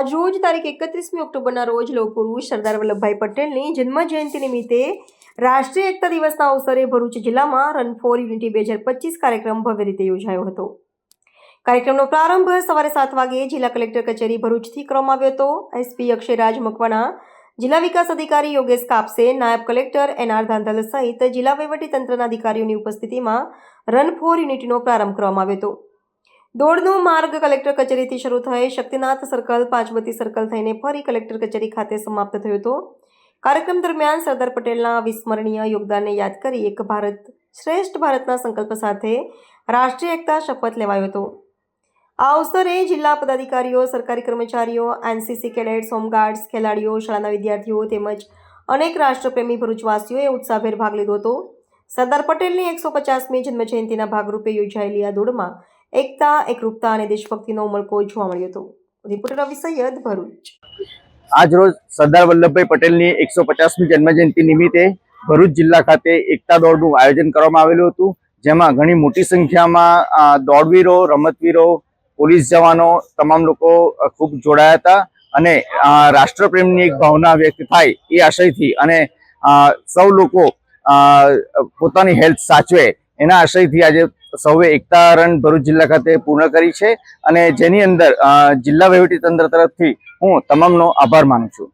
આજરોજ તારીખ એકત્રીસમી ઓક્ટોબરના રોજ લોકગુરુ સરદાર વલ્લભભાઈ પટેલની જન્મ જયંતિ નિમિત્તે રાષ્ટ્રીય એકતા દિવસના અવસરે ભરૂચ જિલ્લામાં રન ફોર યુનિટી બે હજાર પચીસ કાર્યક્રમ ભવ્ય રીતે યોજાયો હતો. કાર્યક્રમનો પ્રારંભ સવારે સાત વાગે જિલ્લા કલેક્ટર કચેરી ભરૂચથી કરવામાં આવ્યો હતો. એસપી અક્ષયરાજ મકવાણા, જિલ્લા વિકાસ અધિકારી યોગેશ કાપસે, નાયબ કલેક્ટર એન આર ધાંધલ સહિત જિલ્લા વહીવટીતંત્રના અધિકારીઓની ઉપસ્થિતિમાં રન ફોર યુનિટીનો પ્રારંભ કરવામાં આવ્યો હતો. દોડનો માર્ગ કલેક્ટર કચેરીથી શરૂ થઈ શક્તિનાથ સર્કલ પાંચબત્તી સર્કલ થઈને ફરી કલેક્ટર કચેરી ખાતે સમાપ્ત થયો હતો. કાર્યક્રમ દરમિયાન સરદાર પટેલના વિસ્મરણીય યોગદાનને યાદ કરી એક ભારત શ્રેષ્ઠ ભારતના સંકલ્પ સાથે રાષ્ટ્રીય એકતા શપથ લેવાયો હતો. આ અવસરે જિલ્લા પદાધિકારીઓ, સરકારી કર્મચારીઓ, એનસીસી કેડેટ્સ હોમગાર્ડ્સ, ખેલાડીઓ, શાળાના વિદ્યાર્થીઓ તેમજ અનેક રાષ્ટ્રપ્રેમી ભરૂચવાસીઓએ ઉત્સાહભેર ભાગ લીધો હતો. સરદાર પટેલની એકસો પચાસમી જન્મજયંતિના ભાગરૂપે યોજાયેલી આ દોડમાં એકતા, એકરૂપતા અને દેશભક્તિનો ઉમળકો જોવા મળ્યો હતો. રિપોર્ટર રવિ સૈયદ ભરૂચ. આજ રોજ સરદાર વલ્લભભાઈ પટેલની એકસો પચાસમી જન્મજયંતિ નિમિત્તે ભરૂચ જિલ્લા ખાતે એકતા દોડનું આયોજન કરવામાં આવેલું હતું. જેમાં ઘણી મોટી સંખ્યામાં દોડવીરો, રમતવીરો, પોલીસ જવાનો, તમામ લોકો ખૂબ જોડાયા હતા અને રાષ્ટ્રપ્રેમની એક ભાવના વ્યક્ત થાય એ આશયથી અને સૌ લોકો પોતાની હેલ્થ સાચવે એના આશયથી આજે સૌએ એકતા રન ભરૂચ જિલ્લા ખાતે પૂર્ણ કરી છે અને જેની અંદર જિલ્લા વહીવટી તંત્ર તરફથી હું તમામનો આભાર માનું છું.